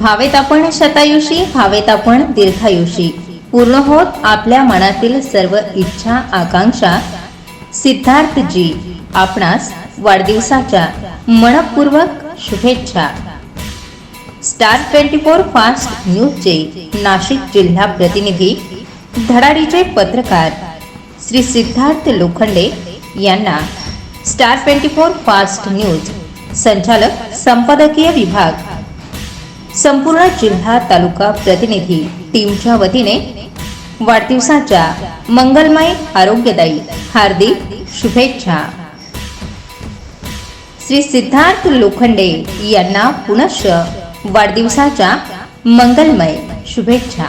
भावेत आपण शतायुषी भावेत आपण दीर्घायुषी. पूर्ण होत आपल्या मनातील सर्व इच्छा आकांक्षा. सिद्धार्थजी आपणास वाढदिवसाच्या मनपूर्वक शुभेच्छा. स्टार ट्वेंटी फोर फास्ट न्यूजचे नाशिक जिल्हा प्रतिनिधी धडाडीचे पत्रकार श्री सिद्धार्थ लोखंडे यांना star twenty four fast news संचालक संपादकीय विभाग. संपूर्ण जिल्हा तालुका प्रतिनिधी टीमच्या वतीने वाढदिवसाच्या मंगलमय आरोग्यदायी हार्दिक शुभेच्छा. श्री सिद्धार्थ लोखंडे यांना पुनश्च वाढदिवसाच्या मंगलमय शुभेच्छा.